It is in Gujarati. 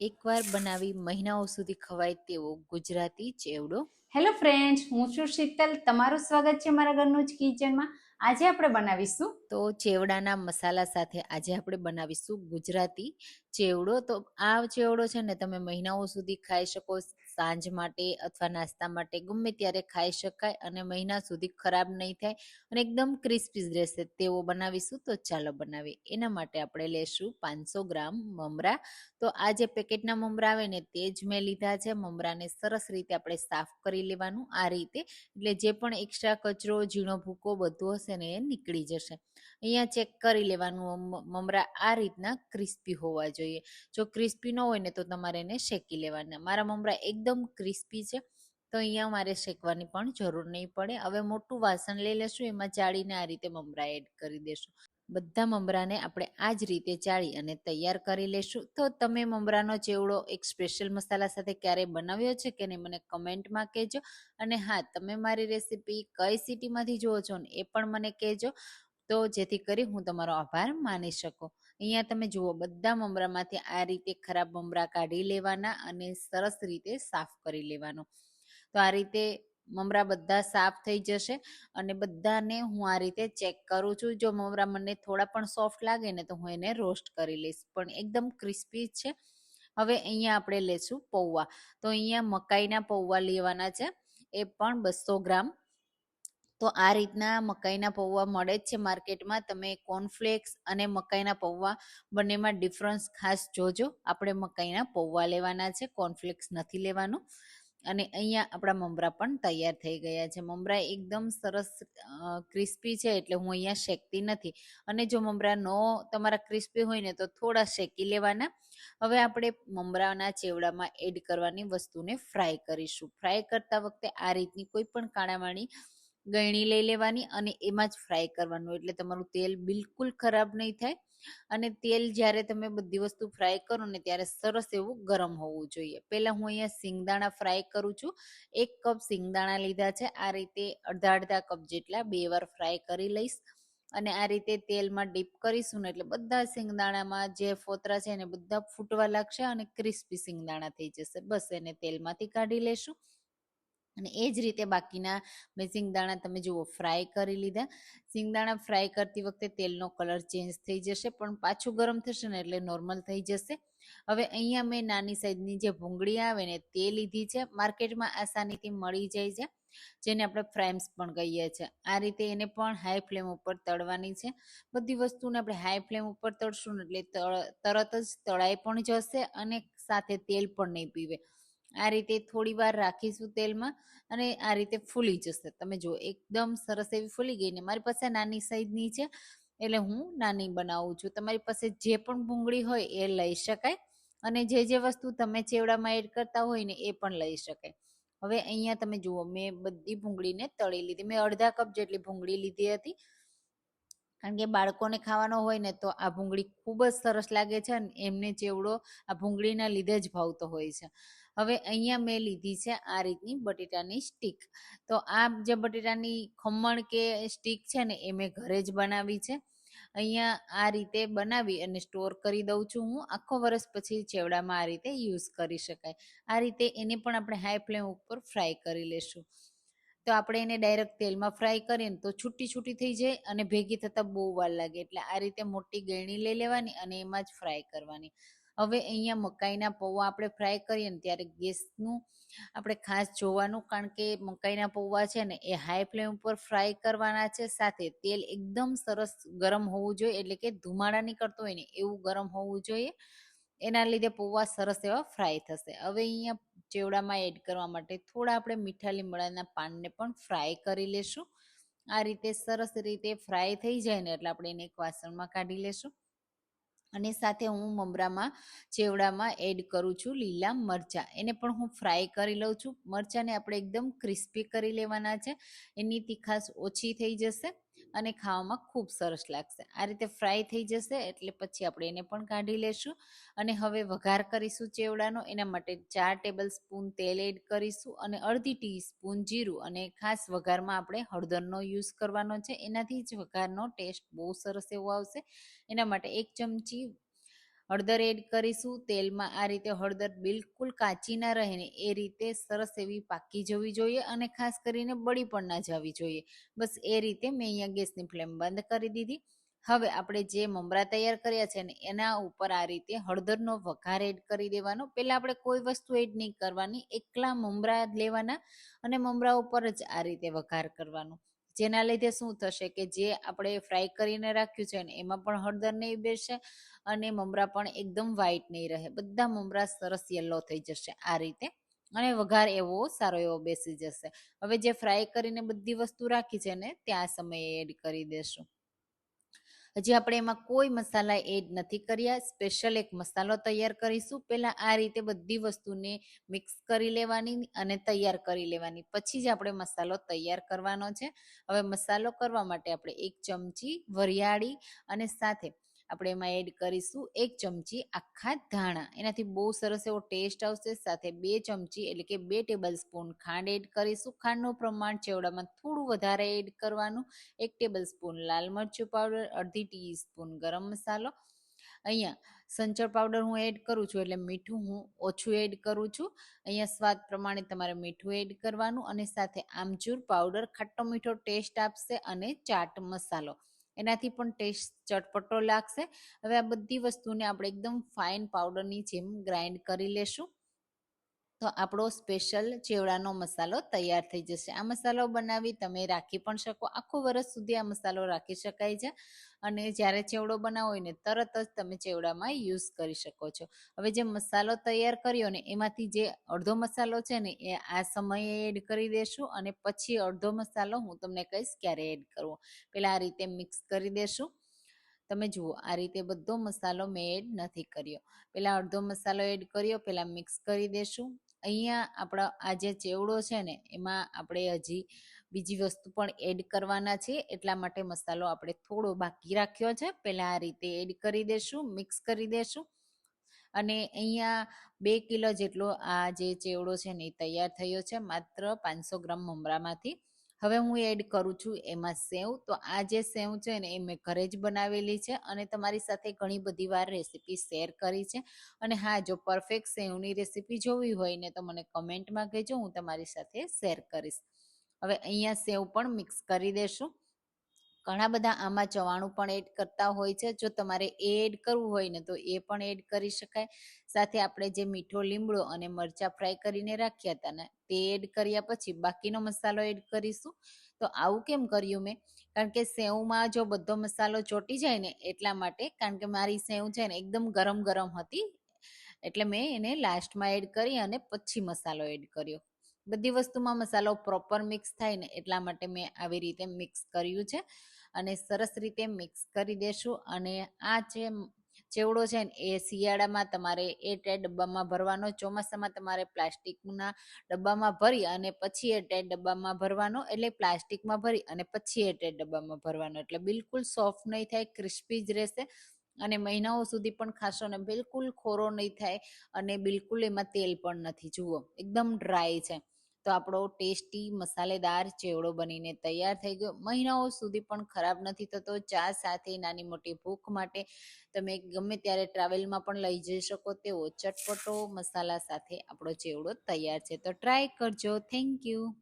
એકવાર બનાવી મહિનાઓ સુધી ખવાય તેવો ગુજરાતી ચેવડો. હેલો ફ્રેન્ડ્સ હું છું શીતલ. તમારું સ્વાગત છે મારા ઘરનું જ કિચનમાં. આજે આપણે બનાવીશું. તો ચેવડાના મસાલા સાથે આજે આપણે બનાવીશું ગુજરાતી ચેવડો. તો આ ચેવડો છે ને તમે મહિનાઓ સુધી ખાઈ શકો સાંજ માટે અથવા નાસ્તા માટે ગમે ત્યારે ખાઈ શકાય અને મહિના સુધી ખરાબ નહીં થાય અને એકદમ ક્રિસ્પી રહેશે. તેવો બનાવીશું તો ચાલો બનાવીએ. એના માટે આપણે લેશું પાંચસો ગ્રામ મમરા. તો આ જે પેકેટના મમરા આવે ને તે જ મેં લીધા છે. મમરાને સરસ રીતે આપણે સાફ કરી લેવાનું આ રીતે. એટલે જે પણ એક્સ્ટ્રા કચરો, ઝીણો ભૂકો બધું હશે ને એ નીકળી જશે. અહીંયા ચેક કરી લેવાનું મમરા આ રીતના ક્રિસ્પી હોવા જોઈએ. જો ક્રિસ્પી ન હોય ને તો તમારે એને શેકી લેવાના. મારા મમરા એકદમ ક્રિસ્પી છે, તો અહીંયા મારે શેકવાની પણ જરૂર નહીં પડે. હવે મોટું વાસણ લઈ લેશું, એમાં ચાળીને આ રીતે મમરા એડ કરી દેશું. બધા મમરાને આપણે આ જ રીતે ચાળી અને તૈયાર કરી લેશું. તો તમે મમરાનો ચેવડો એક સ્પેશિયલ મસાલા સાથે ક્યારેય બનાવ્યો છે કે નહીં મને કમેન્ટમાં કહેજો. અને હા, તમે મારી રેસીપી કઈ સિટીમાંથી જુઓ છો ને એ પણ મને કહેજો. તો જેથી કરી હું તમારો આભાર માની શકું. અહીંયા તમે જુઓ, બધા મમરામાંથી આ રીતે ખરાબ મમરા કાઢી લેવાના અને સરસ રીતે સાફ કરી લેવાનો. તો આ રીતે મમરા બધા સાફ થઈ જશે અને બધાને હું આ રીતે ચેક કરું છું. જો મમરા મને થોડા પણ સોફ્ટ લાગે ને તો હું એને રોસ્ટ કરી લઈશ. પણ એકદમ ક્રિસ્પી છે. હવે અહીંયા આપણે લેશું પૌવા. તો અહીંયા મકાઈના પૌવા લેવાના છે. એ પણ બસો ગ્રામ તો આ રીતના મકાઈના પૌવા મળે જ છે માર્કેટમાં. તમે કોર્નફ્લેક્સ અને મકાઈના પૌવા બંનેમાં ડિફરન્સ ખાસ જોજો. આપણે મકાઈના પૌવા લેવાના છે, કોર્નફ્લેક્સ નથી લેવાનું. અને અહીંયા આપણા મમરા પણ તૈયાર થઈ ગયા છે. મમરા એકદમ સરસ ક્રિસ્પી છે એટલે હું અહીંયા શેકતી નથી. અને જો મમરા નો તમારા ક્રિસ્પી હોય ને તો થોડા શેકી લેવાના. હવે આપણે મમરાના ચેવડામાં એડ કરવાની વસ્તુને ફ્રાય કરીશું. ફ્રાય કરતા વખતે આ રીતની કોઈ પણ કાણાવાળી ગળણી લઈ લેવાની અને એમાં જ ફ્રાય કરવાનું. એટલે તમારું તેલ બિલકુલ ખરાબ નહીં થાય. અને તેલ જ્યારે તમે બધી વસ્તુ ફ્રાય કરો ને ત્યારે સરસ એવું ગરમ હોવું જોઈએ. પહેલાં હું અહીંયા સિંગદાણા ફ્રાય કરું છું. એક કપ સિંગદાણા લીધા છે. આ રીતે અડધા અડધા કપ જેટલા બે વાર ફ્રાય કરી લઈશ. અને આ રીતે તેલમાં ડીપ કરીશું ને એટલે બધા સિંગદાણામાં જે ફોતરા છે એને બધા ફૂટવા લાગશે અને ક્રિસ્પી સિંગદાણા થઈ જશે. બસ એને તેલમાંથી કાઢી લેશું. અને એ જ રીતે બાકીના મેં સિંગદાણા તમે જુઓ, ફ્રાય કરી લીધા. સિંગદાણા ફ્રાય કરતી વખતે તેલનો કલર ચેન્જ થઈ જશે, પણ પાછું ગરમ થશે ને એટલે નોર્મલ થઈ જશે. હવે અહીંયા મેં નાની સાઈઝની જે ભૂંગળી આવે ને તે લીધી છે. માર્કેટમાં આસાનીથી મળી જાય છે, જેને આપણે ફ્રેમ્સ પણ કહીએ છીએ આ રીતે એને પણ હાઈ ફ્લેમ ઉપર તળવાની છે. બધી વસ્તુને આપણે હાઈ ફ્લેમ ઉપર તળશું ને એટલે તરત જ તળાઈ પણ જશે અને સાથે તેલ પણ નહીં પીવે. આ રીતે થોડી વાર રાખીશું તેલમાં અને આ રીતે ફૂલી જશે. તમે જુઓ, એકદમ સરસ એવી ફૂલી ગઈ ને મારી પાસે નાની સાઈઝની છે, એટલે હું નાની બનાવું છું. તમારી પાસે જે પણ ભૂંગળી હોય એ લઈ શકાય અને જે જે વસ્તુ તમે ચેવડામાં એડ કરતા હોય ને એ પણ લઈ શકાય. હવે અહીંયા તમે જુઓ, મેં બધી ભૂંગળીને તળી લીધી. મેં અડધા કપ જેટલી ભૂંગળી લીધી હતી. કારણ કે બાળકોને ખાવાનો હોય ને તો આ ભૂંગળી ખૂબ જ સરસ લાગે છે અને એમને ચેવડો આ ભૂંગળીના લીધે જ ભાવતો હોય છે. હવે અહીંયા મેં લીધી છે આ રીતની બટેટાની સ્ટીક તો આ જે બટેટાની ખમણ કે સ્ટીક છે ને, એ મેં ઘરે જ બનાવી છે. અહીંયા આ રીતે બનાવી અને સ્ટોર કરી દઉં છું હું. આખો વરસ પછી ચેવડામાં આ રીતે યુઝ કરી શકાય. આ રીતે એને પણ આપણે હાઈ ફ્લેમ ઉપર ફ્રાય કરી લેશું. તો આપણે એને ડાયરેક્ટ તેલમાં ફ્રાય કરીએ તો છૂટી છૂટી થઈ જાય અને ભેગી થતાં બહુ વાર લાગે. એટલે આ રીતે મોટી ગળણી લઈ લેવાની અને એમાં જ ફ્રાય કરવાની. હવે અહીંયા મકાઈના પૌવા આપણે ફ્રાય કરીએ ને ત્યારે ગેસનું આપણે ખાસ જોવાનું કારણ કે મકાઈના પૌવા છે ને એ હાઈ ફ્લેમ ઉપર ફ્રાય કરવાના છે. સાથે તેલ એકદમ સરસ ગરમ હોવું જોઈએ, એટલે કે ધુમાડા નીકળતો હોય ને એવું ગરમ હોવું જોઈએ. એના લીધે પૌવા સરસ એવા ફ્રાય થશે. હવે અહીંયા ચેવડામાં એડ કરવા માટે થોડા આપણે મીઠા લીમડાના પાનને પણ ફ્રાય કરી લેશું. આ રીતે સરસ રીતે ફ્રાય થઈ જાય ને એટલે આપણે એને એક વાસણમાં કાઢી લેશું. અને સાથે હું મમરામાં, ચેવડામાં એડ કરું છું લીલા મરચાં. એને પણ હું ફ્રાય કરી લઉં છું. મરચાંને આપણે એકદમ ક્રિસ્પી કરી લેવાના છે. એની તીખાશ ઓછી થઈ જશે. અને ખાવામાં ખૂબ સરસ લાગશે. આ રીતે ફ્રાય થઈ જશે એટલે પછી આપણે એને પણ કાઢી લેશું અને હવે વઘાર કરીશું ચેવડાનો. એના માટે ચાર ટેબલ સ્પૂન તેલ એડ કરીશું અને અડધી ટીસ્પૂન જીરું અને ખાસ વઘારમાં આપણે હળદરનો યુઝ કરવાનો છે. એનાથી જ વઘારનો ટેસ્ટ બહુ સરસ એવો આવશે. એના માટે એક ચમચી હળદર એડ કરીશું. તેલમાં આ રીતે હળદર બિલકુલ કાચી ના રહે ને એ રીતે સરસ એવી પાકી જવી જોઈએ અને ખાસ કરીને બળી પણ ના જવી જોઈએ. બસ એ રીતે મેં અહીંયા ગેસની ફ્લેમ બંધ કરી દીધી. હવે આપણે જે મમરા તૈયાર કર્યા છે ને એના ઉપર આ રીતે હળદરનો વઘાર એડ કરી દેવાનો. પહેલાં આપણે કોઈ વસ્તુ એડ નહીં કરવાની. એકલા મમરા લેવાના અને મમરા ઉપર જ આ રીતે વઘાર કરવાનો. જેના લીધે શું થશે કે જે આપણે ફ્રાય કરીને રાખ્યું છે ને એમાં પણ હળદર નહીં બેસે અને મમરા પણ એકદમ વ્હાઈટ નહીં રહે. બધા મમરા સરસ યલો થઈ જશે આ રીતે અને વઘાર એવો સારો એવો બેસી જશે. હવે જે ફ્રાય કરીને બધી વસ્તુ રાખી છે ને, ત્યાં સમયે એડ કરી દેશું. હજી આપણે એમાં કોઈ મસાલા એડ નથી કર્યા. સ્પેશિયલ એક મસાલો તૈયાર કરીશું. પહેલાં આ રીતે બધી વસ્તુને મિક્સ કરી લેવાની અને તૈયાર કરી લેવાની. પછી જ આપણે મસાલો તૈયાર કરવાનો છે. હવે મસાલો કરવા માટે આપણે એક ચમચી વરિયાળી અને સાથે આપણે એમાં એડ કરીશું એક ચમચી આખા ધાણા. એનાથી બહુ સરસ એવો ટેસ્ટ આવશે. સાથે બે ચમચી એટલે કે બે ટેબલ સ્પૂન ખાંડ એડ કરીશું. ખાંડનું પ્રમાણ ચેવડામાં થોડું વધારે એડ કરવાનું. એક ટેબલ સ્પૂન લાલ મરચું પાવડર અડધી ટી સ્પૂન ગરમ મસાલો. અહીંયા સંચળ પાવડર હું એડ કરું છું એટલે મીઠું હું ઓછું એડ કરું છું. અહીંયા સ્વાદ પ્રમાણે તમારે મીઠું એડ કરવાનું અને સાથે આમચૂર પાવડર ખાટો મીઠો ટેસ્ટ આપશે અને ચાટ મસાલો. એનાથી પણ ટેસ્ટ ચટપટો લાગશે. હવે આ બધી વસ્તુને આપણે એકદમ ફાઇન પાવડરની જેમ ગ્રાઇન્ડ કરી લેશું. તો આપણો સ્પેશિયલ ચેવડાનો મસાલો તૈયાર થઈ જશે. આ મસાલો બનાવી તમે રાખી પણ શકો. આખું વર્ષ સુધી આ મસાલો રાખી શકાય છે. અને જ્યારે ચેવડો બનાવો હોય ને, તરત જ તમે ચેવડામાં યુઝ કરી શકો છો. હવે જે મસાલો તૈયાર કર્યો ને, એમાંથી જે અડધો મસાલો છે ને, એ આ સમયે એડ કરી દેશું અને પછી અડધો મસાલો હું તમને કહીશ ક્યારે એડ કરવો. પહેલાં આ રીતે મિક્સ કરી દેશું. તમે જુઓ, આ રીતે બધો મસાલો મેં એડ નથી કર્યો. પહેલાં અડધો મસાલો એડ કર્યો પહેલાં મિક્સ કરી દેશું. અહીંયા આપણા આ જે ચેવડો છે ને, એમાં આપણે હજી બીજી વસ્તુ પણ એડ કરવાના છે એટલા માટે મસાલો આપણે થોડો બાકી રાખ્યો છે. પહેલાં આ રીતે એડ કરી દેશું મિક્સ કરી દેશું. અને અહીંયા બે કિલો જેટલો આ જે ચેવડો છે ને એ તૈયાર થયો છે, માત્ર પાંચસો ગ્રામ મમરામાંથી. હવે હું એડ કરું છું એમાં સેવ. તો આ જે સેવ છે ને એ મેં ઘરે જ બનાવેલી છે અને તમારી સાથે ઘણી બધી વાર રેસીપી શેર કરી છે. અને હા, જો પરફેક્ટ સેવની રેસીપી જોવી હોય ને તો મને કમેન્ટમાં કહેજો, હું તમારી સાથે શેર કરીશ. હવે અહીંયા સેવ પણ મિક્સ કરી દેશું. ઘણા બધા આમાં ચવાણું પણ એડ કરતા હોય છે. જો તમારે એ એડ કરવું હોય ને તો એ પણ એડ કરી શકાય. સાથે આપણે જે મીઠો લીમડો અને મરચાં ફ્રાય કરીને રાખ્યા હતા ને તે એડ કર્યા પછી બાકીનો મસાલો એડ કરીશું. તો આવું કેમ કર્યું મેં? કારણ કે સેવમાં જો બધો મસાલો ચોટી જાય ને એટલા માટે, કારણ કે મારી સેવ છે ને એકદમ ગરમ ગરમ હતી, એટલે મેં એને લાસ્ટમાં એડ કરી અને પછી મસાલો એડ કર્યો. બધી વસ્તુમાં મસાલો પ્રોપર મિક્સ થાય ને એટલા માટે મેં આવી રીતે મિક્સ કર્યું છે. અને સરસ રીતે મિક્સ કરી દેશું. અને આ જે ચેવડો છે ને એ શિયાળામાં તમારે એ ટાઈટ ડબ્બામાં ભરવાનો, ચોમાસામાં તમારે પ્લાસ્ટિકના ડબ્બામાં ભરી અને પછી એ ટાઈટ ડબ્બામાં ભરવાનો, એટલે પ્લાસ્ટિકમાં ભરી અને પછી એ ટાઈટ ડબ્બામાં ભરવાનો. એટલે બિલકુલ સોફ્ટ નહીં થાય ક્રિસ્પી જ રહેશે. અને મહિનાઓ સુધી પણ ખાશો ને બિલકુલ ખોરો નહીં થાય અને બિલકુલ એમાં તેલ પણ નથી. જુઓ, એકદમ ડ્રાય છે. તો આપણો ટેસ્ટી મસાલેદાર ચેવડો બનીને તૈયાર થઈ ગયો. મહિનાઓ સુધી પણ ખરાબ નથી થતો. ચા સાથે નાની મોટી ભૂખ માટે તમે ગમે ત્યારે ટ્રાવેલમાં પણ લઈ જઈ શકો તેવો ચટપટો મસાલા સાથે આપણો ચેવડો તૈયાર છે. તો ટ્રાય કરજો. Thank you.